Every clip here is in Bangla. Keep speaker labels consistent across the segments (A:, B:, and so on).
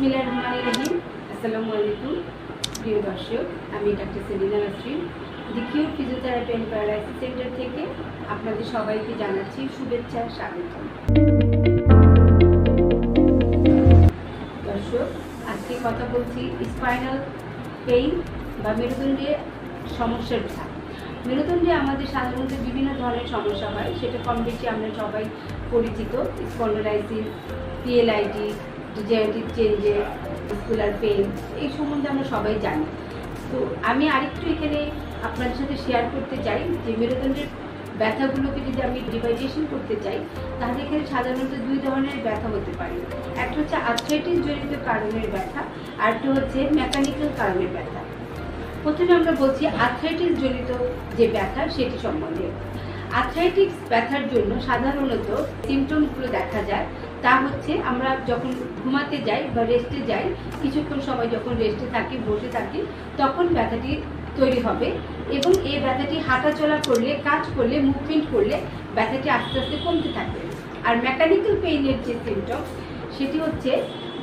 A: বিসমিল্লাহির রহমানির রহিম। আসসালামু আলাইকুম, প্রিয় দর্শক, আমি doctor Selina Nasrin the cure physiotherapy and paralysis centre থেকে আপনাদের সবাইকে জানাচ্ছি শুভেচ্ছা স্বাগত দর্শক, আজকে কথা বলছি স্পাইনাল পেইন বা মেরুদণ্ডের সমস্যার মেরুদণ্ডে আমাদের সাধারণত বিভিন্ন ধরনের সমস্যা হয়, সেটা কম বেশি আমরা সবাই পরিচিত spondylosis PLID degenerative changes muscular pain এই সম্বন্ধে আমরা সবাই জানি। তো আমি আরেকটু এখানে আপনাদের সাথে শেয়ার করতে চাই যে মেরুদণ্ডের ব্যথাগুলোকে যদি আমি ডিভাইডেশন করতে চাই, তাহলে এখানে সাধারণত দুই ধরনের ব্যথা হতে পারে। একটা হচ্ছে আর্থ্রাইটিস জনিত কারণের ব্যথা, আর একটা হচ্ছে মেকানিক্যাল কারণের ব্যথা। প্রথমে আমরা বলছি আর্থ্রাইটিস জনিত যে ব্যথা, সেটি সম্বন্ধে। আর্থ্রাইটিস ব্যথার জন্য সাধারণত সিমটমগুলো দেখা যায়। তা হচ্ছে আমরা যখন ঘুমাতে যাই বা রেস্টে যাই, কিছুক্ষণ সময় যখন রেস্টে থাকি, বসে থাকি, তখন ব্যথাটি তৈরি হবে এবং এই ব্যথাটি হাঁটাচলা করলে, কাজ করলে মুভমেন্ট করলে ব্যথাটি আস্তে আস্তে কমতে থাকবে আর মেকানিক্যাল পেইনের যে সিমটম সেটি হচ্ছে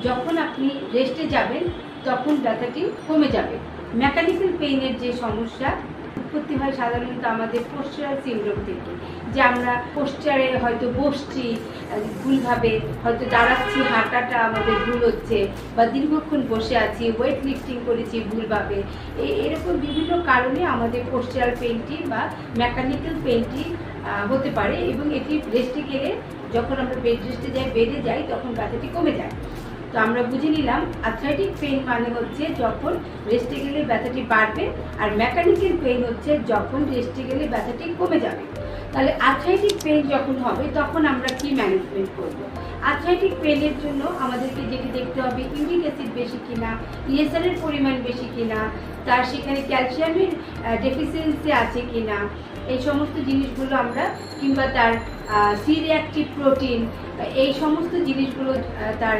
A: যখন আপনি রেস্টে যাবেন, তখন ব্যথাটি কমে যাবে। মেকানিক্যাল পেইনের যে সমস্যা উৎপত্তি হয় সাধারণত আমাদের পোস্টারাল সিন্ড্রোম থেকে, যে আমরা পোস্টারে হয়তো বসছি ভুলভাবে হয়তো দাঁড়াচ্ছি, হাঁটাটা আমাদের ভুল হচ্ছে বা দীর্ঘক্ষণ বসে আছি ওয়েট লিফটিং করেছি ভুলভাবে এরকম বিভিন্ন কারণে আমাদের পোস্টারাল পেইনটি বা মেকানিক্যাল পেইনটি হতে পারে এবং এটি রেস্টে গেলে যখন আমরা বেড রেস্টে যাই বেডে যাই, তখন ব্যথাটি কমে যায়। তো আমরা বুঝে নিলাম আর্থ্রাইটিক পেইন মানে হচ্ছে যখন রেস্টে গেলে ব্যথাটি বাড়বে আর মেকানিক্যাল পেইন হচ্ছে যখন রেস্টে গেলে ব্যথাটি কমে যাবে। তাহলে আর্থ্রাইটিক পেইন যখন হবে, তখন আমরা কি ম্যানেজমেন্ট করব? আর্থ্রাইটিক পেইনের জন্য আমাদেরকে যেটি দেখতে হবে ইউরিক অ্যাসিড বেশি কিনা ইএসআরের পরিমাণ বেশি কিনা, তার সেখানে ক্যালসিয়ামের ডেফিসিয়েন্সি আছে কিনা, এই সমস্ত জিনিসগুলো আমরা কিংবা তার সি রিয়াক্টিভ প্রোটিন এই সমস্ত জিনিসগুলো তার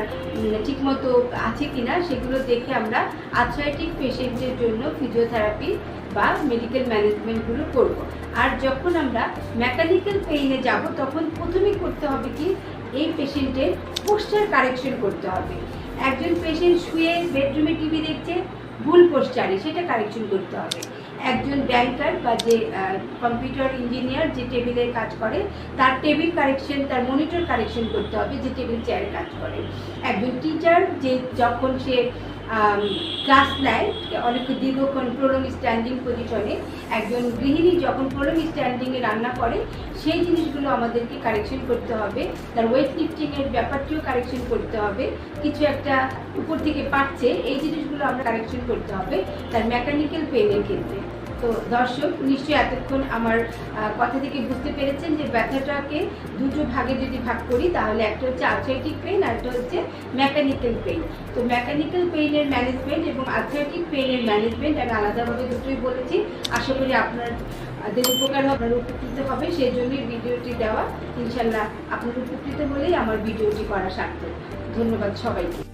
A: ঠিকমতো আছে কিনা সেগুলো দেখে আমরা আর্থ্রাইটিক পেশেন্টের জন্য ফিজিওথেরাপি বা মেডিকেল ম্যানেজমেন্টগুলো করব। আর যখন আমরা মেকানিক্যাল পেইনে যাব, তখন প্রথমেই করতে হবে কি? এই পেশেন্টের পোস্টার কারেকশন করতে হবে। একজন পেশেন্ট শুয়ে বেডরুমে টিভি দেখছে ভুল পোস্টারে সেটা কারেকশন করতে হবে। একজন ব্যাংকার বা যে কম্পিউটার ইঞ্জিনিয়ার যে টেবিলে কাজ করে, তার টেবিল কারেকশন তার মনিটর কারেকশন করতে হবে যে টেবিল চেয়ারে কাজ করে। একজন টিচার যে যখন সে ক্লাস নেয় অনেক দীর্ঘক্ষণ প্রলং স্ট্যান্ডিং পজিশনে একজন গৃহিণী যখন প্রলং স্ট্যান্ডিংয়ে রান্না করে, সেই জিনিসগুলো আমাদেরকে কারেকশন করতে হবে। তার ওয়েট লিফটিংয়ের ব্যাপারটিও কারেকশন করতে হবে। কিছু একটা উপর থেকে পাচ্ছে, এই জিনিসগুলো আমরা কারেকশন করতে হবে তার মেকানিক্যাল পেনের ক্ষেত্রে। তো দর্শক, নিশ্চয়ই এতক্ষণ আমার কথা থেকে বুঝতে পেরেছেন যে ব্যথাটাকে দুটো ভাগে যদি ভাগ করি, তাহলে একটা হচ্ছে আর্থ্রাইটিক পেইন আর একটা হচ্ছে মেকানিক্যাল পেইন তো মেকানিক্যাল পেইনের ম্যানেজমেন্ট এবং আর্থ্রাইটিক পেইনের ম্যানেজমেন্ট আমি আলাদাভাবে দুটোই বলেছি। আশা করি আপনার তাদের উপকার আপনার উপকৃত হবে, সেই জন্যই ভিডিওটি দেওয়া। ইনশাল্লাহ আপনার উপকৃত হলেই আমার ভিডিওটি করা সার্থক। ধন্যবাদ সবাইকে।